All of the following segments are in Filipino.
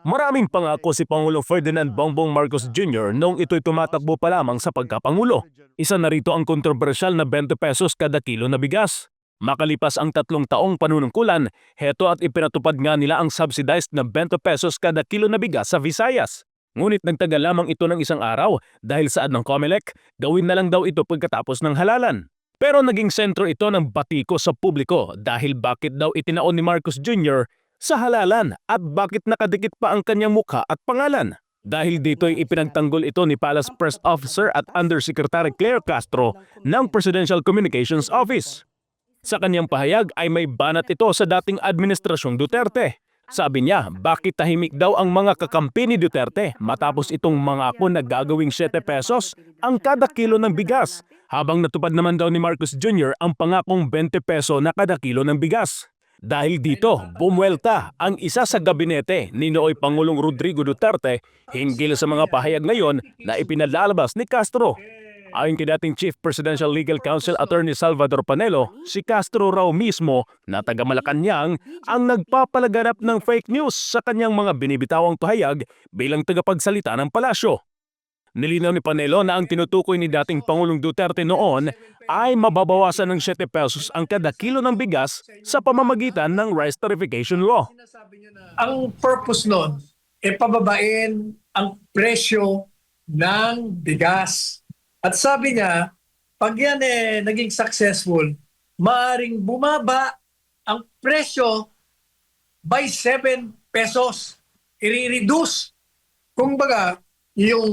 Maraming pangako si Pangulong Ferdinand Bongbong Marcos Jr. noong ito'y tumatakbo pa lamang sa pagkapangulo. Isa na rito ang kontrobersyal na 20 pesos kada kilo na bigas. Makalipas ang tatlong taong panunungkulan, heto at ipinatupad nga nila ang subsidized na 20 pesos kada kilo na bigas sa Visayas. Ngunit nagtagal lamang ito ng isang araw dahil saad ng COMELEC, gawin na lang daw ito pagkatapos ng halalan. Pero naging sentro ito ng batiko sa publiko dahil bakit daw itinaon ni Marcos Jr. sa halalan at bakit nakadikit pa ang kanyang mukha at pangalan. Dahil dito'y ipinagtanggol ito ni Palace Press Officer at Undersecretary Claire Castro ng Presidential Communications Office. Sa kanyang pahayag ay may banat ito sa dating administrasyong Duterte. Sabi niya, bakit tahimik daw ang mga kakampi ni Duterte matapos itong mangako na gagawing 7 pesos ang kada kilo ng bigas, habang natupad naman daw ni Marcos Jr. ang pangakong 20 peso na kada kilo ng bigas. Dahil dito, bumwelta ang isa sa gabinete ni Nooy Pangulong Rodrigo Duterte hinggil sa mga pahayag ngayon na ipinalalabas ni Castro. Ayon kay dating Chief Presidential Legal Counsel Attorney Salvador Panelo, si Castro raw mismo na taga Malacanang ang nagpapalaganap ng fake news sa kanyang mga binibitawang pahayag bilang tagapagsalita ng palasyo. Nilinaw ni Panelo na ang tinutukoy ni dating Pangulong Duterte noon ay mababawasan ng 7 pesos ang kada kilo ng bigas sa pamamagitan ng rice tarification law. ang purpose nun, e pababain ang presyo ng bigas. At sabi niya, pag yan eh naging successful, maaring bumaba ang presyo by 7 pesos. I-reduce. Kung baga, yung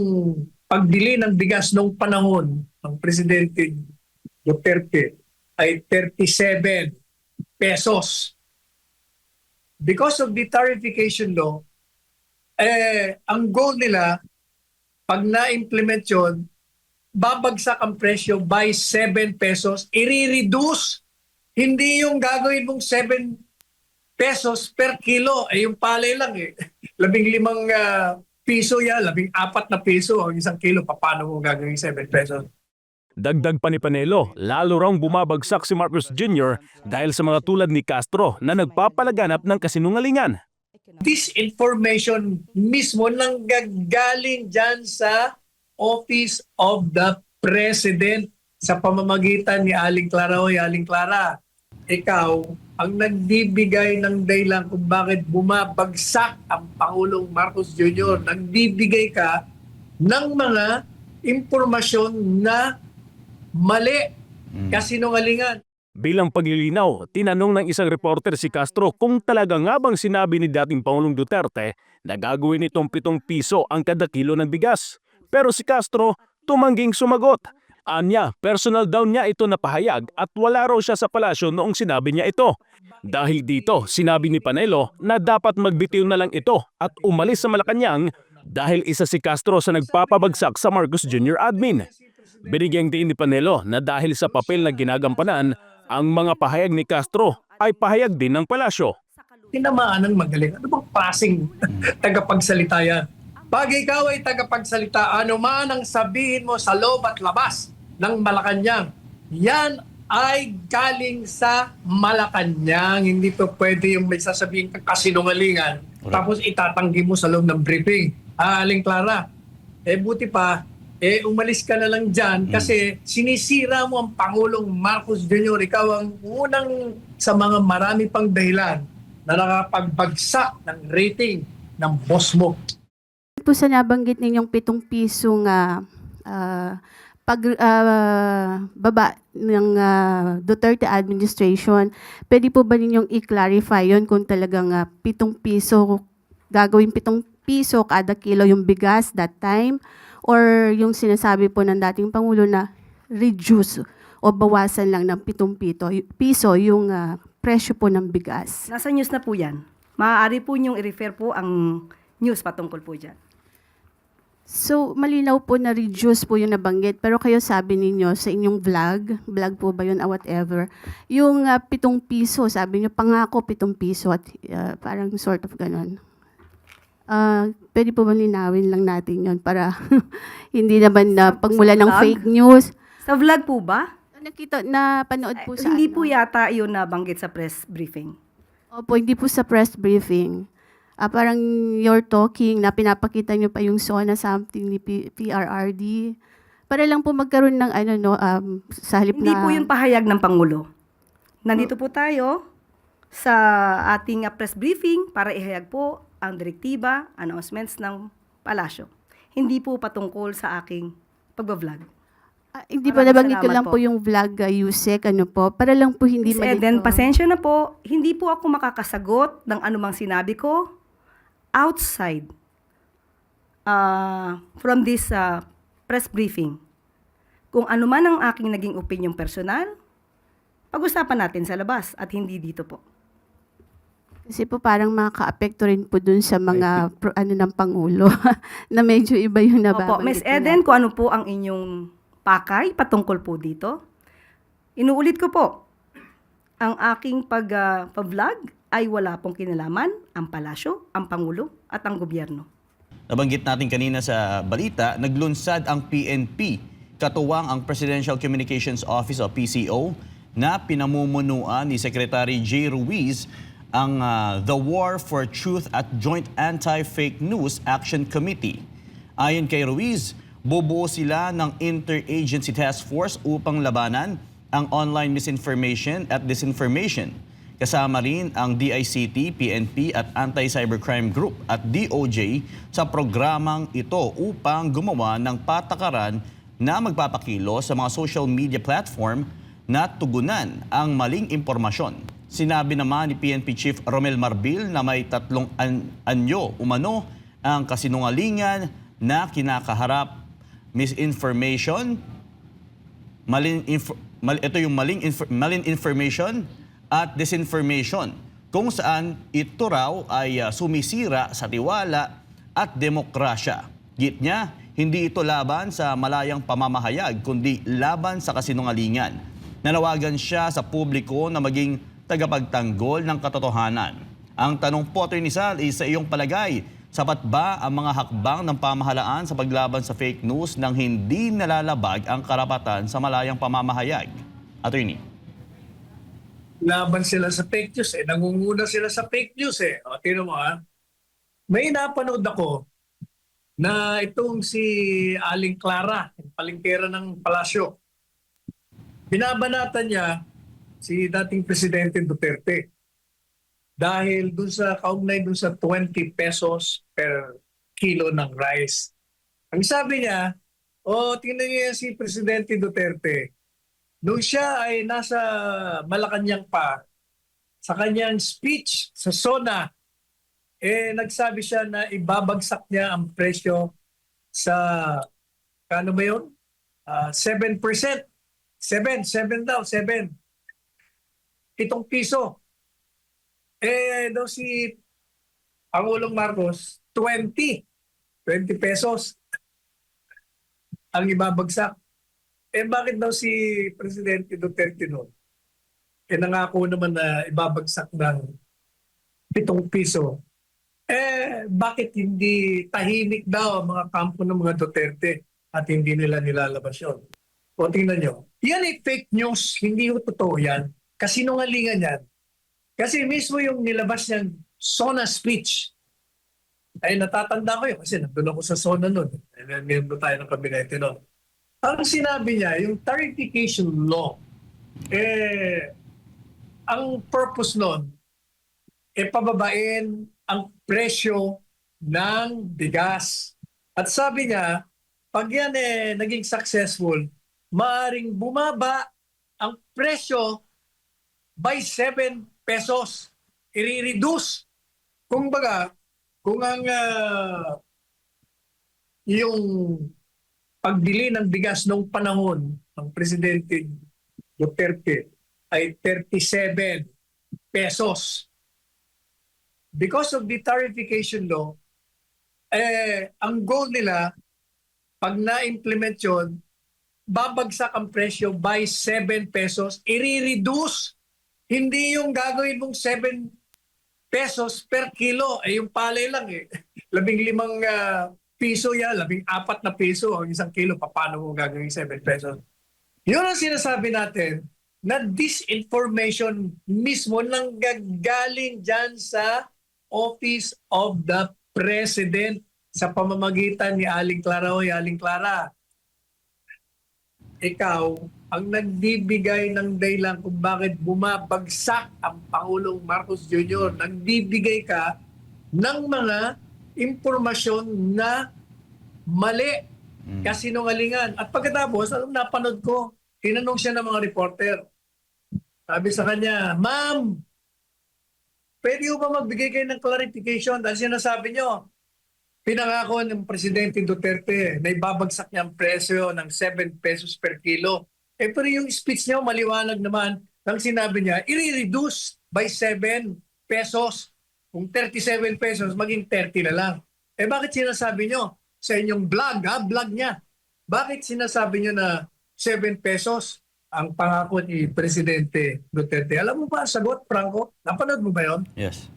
pagbili ng bigas nung panahon ng Presidente Duterte ay 37 pesos because of the tarification law, eh, ang goal nila, pag na-implement yun, babagsak ang presyo by 7 pesos, i-reduce. Hindi yung gagawin mong 7 pesos per kilo. Eh, yung palay lang eh. Labing limang ah, piso yan, labing apat na piso ang isang kilo. Paano mo gagawin 7 pesos? Dagdag pa ni Panelo, lalo rang bumabagsak si Marcos Jr. dahil sa mga tulad ni Castro na nagpapalaganap ng kasinungalingan. this information mismo nang gagaling dyan sa Office of the President sa pamamagitan ni Aling Clara. Oy, Aling Clara, ikaw ang nagbibigay ng dahilan kung bakit bumabagsak ang Pangulong Marcos Jr. Nagbibigay ka ng mga impormasyon na mali, kasinungalingan. Bilang paglilinaw, tinanong ng isang reporter si Castro kung talaga nga bang sinabi ni dating Pangulong Duterte na gagawin itong 7 piso ang kada kilo ng bigas. Pero si Castro tumangging sumagot. Anya, personal daw niya ito na pahayag at wala raw siya sa palasyo noong sinabi niya ito. Dahil dito, sinabi ni Panelo na dapat magbitiw na lang ito at umalis sa Malacanang dahil isa si Castro sa nagpapabagsak sa Marcos Jr. admin. Binigyang diin ni Panelo na dahil sa papel na ginagampanan, ang mga pahayag ni Castro ay pahayag din ng palasyo. tinamaan ng magaling. Ano bang klaseng tagapagsalita yan? Pag ikaw ay tagapagsalita, ano man ang sabihin mo sa loob at labas ng Malacanang, yan ay galing sa Malacanang. Hindi to pwede yung may sasabihin kang kasinungalingan tapos itatanggi mo sa loob ng briefing. Ah, Aling Clara, eh buti pa, eh umalis ka na lang dyan kasi sinisira mo ang Pangulong Marcos Jr. Ikaw ang unang sa mga marami pang dahilan na nakapagbagsak ng rating ng boss mo. po sa nabanggit ninyong pitong piso nga ah, pag ah, baba ng ah, Duterte administration, pwede po ba ninyong i-clarify yon kung talagang ah, pitong piso, gagawin pitong piso kada kilo yung bigas that time? Or yung sinasabi po ng dating Pangulo na reduce o bawasan lang ng pitong pito, piso yung ah, presyo po ng bigas? Nasa news na po yan. Maaari po niyong i-refer po ang news patungkol po dyan. So, malinaw po na reduce po yung nabanggit. Pero kayo sabi ninyo sa inyong vlog, vlog po ba yun or whatever, yung ah, pitong piso, sabi niyo pangako pitong piso at ah, parang sort of ganon. Ah, pwede po ba linawin lang natin yon para hindi naman na pagmula ng fake news. Sa vlog po ba? Nakita, na panood po sa Hindi ano? po yata yun nabanggit sa press briefing. Opo, hindi po sa press briefing. Ah, parang you're talking na pinapakita nyo pa yung SONA something ni P- PRRD. Para lang po magkaroon ng ano no, um, sa halip Hindi na... po yun pahayag ng Pangulo. Nandito po tayo sa ating uh, press briefing para ihayag po ang direktiba, announcements ng palasyo. Hindi po patungkol sa aking pagbablog. Ah, hindi Maraming nabanggit ko lang po. po. yung vlog uh, Yusek, ano po, para lang po hindi Miss Eden, malito. pasensya na po, hindi po ako makakasagot ng anumang sinabi ko outside uh, from this uh, press briefing. Kung ano man ang aking naging opinion personal, pag-usapan natin sa labas at hindi dito po. Kasi po parang makaka-apekto rin po dun sa mga pro- ano ng Pangulo na medyo iba yung nababanggit. Opo, Miss nila. Eden, kung ano po ang inyong pakay patungkol po dito, inuulit ko po, ang aking pag, ah, pag-vlog ay wala pong kinalaman ang palasyo, ang Pangulo at ang gobyerno. Nabanggit natin kanina sa balita, naglunsad ang PNP, katuwang ang Presidential Communications Office o PCO, na pinamumunuan ni Secretary J. Ruiz ang ah, The War for Truth at Joint Anti-Fake News Action Committee. Ayon kay Ruiz, bubuo sila ng Interagency Task Force upang labanan ang online misinformation at disinformation. Kasama rin ang DICT, PNP at Anti-Cybercrime Group at DOJ sa programang ito upang gumawa ng patakaran na magpapakilo sa mga social media platform na tugunan ang maling impormasyon. Sinabi naman ni PNP Chief Romel Marbil na may tatlong an- anyo umano ang kasinungalingan na kinakaharap misinformation, maling inf- mal- ito yung maling inf- maling information at disinformation kung saan ito raw ay ah, sumisira sa tiwala at demokrasya. Git niya, hindi ito laban sa malayang pamamahayag kundi laban sa kasinungalingan. Nanawagan siya sa publiko na maging tagapagtanggol ng katotohanan. Ang tanong po, Atty. Sal, is sa iyong palagay, sapat ba ang mga hakbang ng pamahalaan sa paglaban sa fake news nang hindi nalalabag ang karapatan sa malayang pamamahayag? Attorney. Laban sila sa fake news eh. Nangunguna sila sa fake news eh. O, tino mo ha. May napanood ako na itong si Aling Clara, palingkera ng palasyo. Binabanatan niya si dating Presidente Duterte. Dahil dun sa kaugnay dun sa 20 pesos per kilo ng rice. Ang sabi niya, oh, tingnan niyo si Presidente Duterte. Nung siya ay nasa Malacanang pa, sa kanyang speech sa SONA, eh nagsabi siya na ibabagsak niya ang presyo sa, kano ba yun? Ah, 7%. 7, 7 daw, 7. Itong piso. Eh, daw si Pangulong Marcos, 20. 20 pesos ang ibabagsak. Eh bakit daw si Presidente Duterte noon? Eh nangako naman na ibabagsak ng 7 piso. Eh bakit hindi tahimik daw ang mga kampo ng mga Duterte at hindi nila nilalabas yun? O tingnan nyo. Yan ay fake news. Hindi ho totoo yan. Kasinungalingan yan. Kasi mismo yung nilabas niyang SONA speech, ay natatanda ko yun kasi nandun ako sa SONA noon. Miyembro tayo ng kabinete noon. Ang sinabi niya, yung tarification law, eh, ang purpose noon, eh, pababain ang presyo ng bigas. At sabi niya, pag yan eh, naging successful, maaring bumaba ang presyo by 7 pesos. I-reduce. Kung baga, kung ang ah, yung pagbili ng bigas nung panahon ng Presidente Duterte ay 37 pesos. Because of the tarification law, eh, ang goal nila, pag na-implement yun, babagsak ang presyo by 7 pesos, i-reduce. Hindi yung gagawin mong 7 pesos per kilo. Eh, yung palay lang eh. Labing limang ah, piso yan, labing apat na piso ang isang kilo. Paano mo gagawin 7 pesos? Yun ang sinasabi natin na disinformation mismo nang gagaling dyan sa office of the President sa pamamagitan ni Aling Clara. Hoy, Aling Clara, ikaw ang nagbibigay ng dahilan kung bakit bumabagsak ang Pangulong Marcos Jr. Nagbibigay ka ng mga impormasyon na mali, kasinungalingan. At pagkatapos, alam napanood ko, tinanong siya ng mga reporter. Sabi sa kanya, Ma'am, pwede ba magbigay kayo ng clarification dahil sinasabi nyo, pinangako ng Presidente Duterte na ibabagsak niya ang presyo ng 7 pesos per kilo. Eh pero yung speech niya maliwanag naman nang sinabi niya, i-reduce by 7 pesos. Kung 37 pesos, maging 30 na lang. Eh bakit sinasabi nyo sa inyong vlog, ha? Vlog niya. Bakit sinasabi nyo na 7 pesos ang pangako ni Presidente Duterte? Alam mo ba ang sagot, Franco? Napanood mo ba yon? Yes.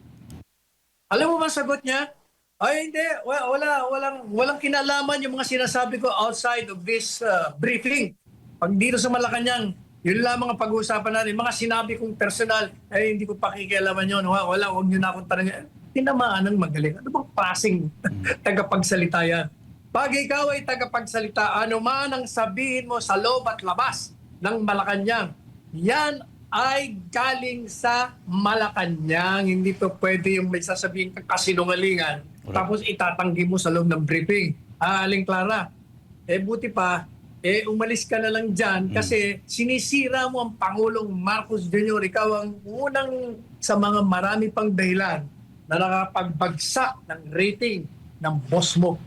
Alam mo ba ang sagot niya? Ay hindi, wala, wala walang walang kinalaman yung mga sinasabi ko outside of this uh, briefing. Pag dito sa Malacanang, yun lamang ang pag-uusapan natin. Mga sinabi kong personal, ay hindi ko pakikialaman yun. Wala, wala huwag nyo na akong tanongin. Tinamaan ng magaling. Ano bang klaseng tagapagsalita yan? Pag ikaw ay tagapagsalita, ano man ang sabihin mo sa loob at labas ng Malacanang, yan ay galing sa Malacanang. Hindi to pwede yung may sasabihin kang kasinungalingan Correct. tapos itatanggi mo sa loob ng briefing. Ah, Aling Clara, eh buti pa, eh umalis ka na lang dyan kasi sinisira mo ang Pangulong Marcos Jr. Ikaw ang unang sa mga marami pang dahilan na nakapagbagsak ng rating ng boss mo